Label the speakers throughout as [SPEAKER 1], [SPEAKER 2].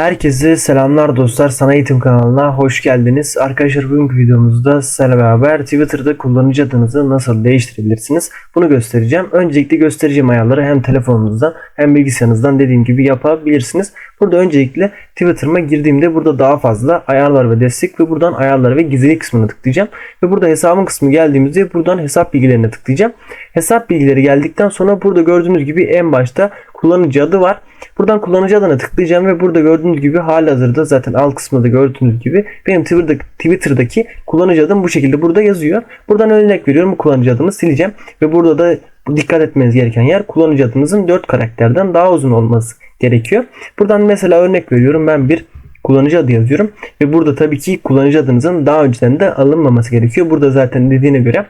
[SPEAKER 1] Herkese selamlar dostlar. Sana Eğitim kanalına hoş geldiniz. Arkadaşlar bugünkü videomuzda sizlerle beraber Twitter'da kullanıcı adınızı nasıl değiştirebilirsiniz? Bunu göstereceğim. Öncelikle göstereceğim ayarları hem telefonunuzdan hem bilgisayarınızdan dediğim gibi yapabilirsiniz. Burada öncelikle Twitter'ıma girdiğimde burada daha fazla ayarlar ve destek ve buradan ayarlar ve gizli kısmına tıklayacağım. Ve burada hesabın kısmı geldiğimizde buradan hesap bilgilerine tıklayacağım. Hesap bilgileri geldikten sonra burada gördüğünüz gibi en başta kullanıcı adı var. Buradan kullanıcı adına tıklayacağım ve burada gördüğünüz gibi halihazırda zaten alt kısmında da gördüğünüz gibi benim Twitter'daki, Twitter'daki kullanıcı adım bu şekilde burada yazıyor. Buradan örnek veriyorum kullanıcı adımı sileceğim ve burada da dikkat etmeniz gereken yer kullanıcı adınızın 4 karakterden daha uzun olması gerekiyor. Buradan mesela örnek veriyorum ben bir kullanıcı adı yazıyorum ve burada tabii ki kullanıcı adınızın daha önceden de alınmaması gerekiyor. Burada zaten dediğine göre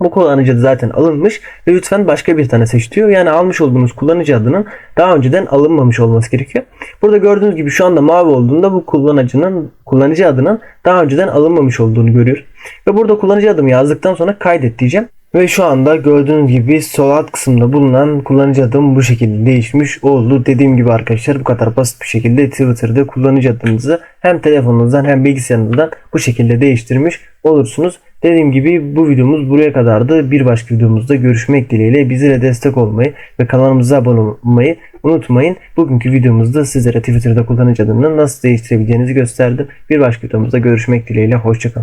[SPEAKER 1] bu kullanıcı adı zaten alınmış ve lütfen başka bir tane seç diyor. Yani almış olduğunuz kullanıcı adının daha önceden alınmamış olması gerekiyor. Burada gördüğünüz gibi şu anda mavi olduğunda bu kullanıcının kullanıcı adının daha önceden alınmamış olduğunu görüyor. Ve burada kullanıcı adımı yazdıktan sonra kaydet diyeceğim. Ve şu anda gördüğünüz gibi sol alt kısımda bulunan kullanıcı adım bu şekilde değişmiş oldu. Dediğim gibi arkadaşlar bu kadar basit bir şekilde Twitter'da kullanıcı adınızı hem telefonunuzdan hem bilgisayarınızdan bu şekilde değiştirmiş olursunuz. Dediğim gibi bu videomuz buraya kadardı. Bir başka videomuzda görüşmek dileğiyle bizlere destek olmayı ve kanalımıza abone olmayı unutmayın. Bugünkü videomuzda sizlere Twitter'da kullanıcı adını nasıl değiştirebileceğinizi gösterdim. Bir başka videomuzda görüşmek dileğiyle. Hoşçakalın.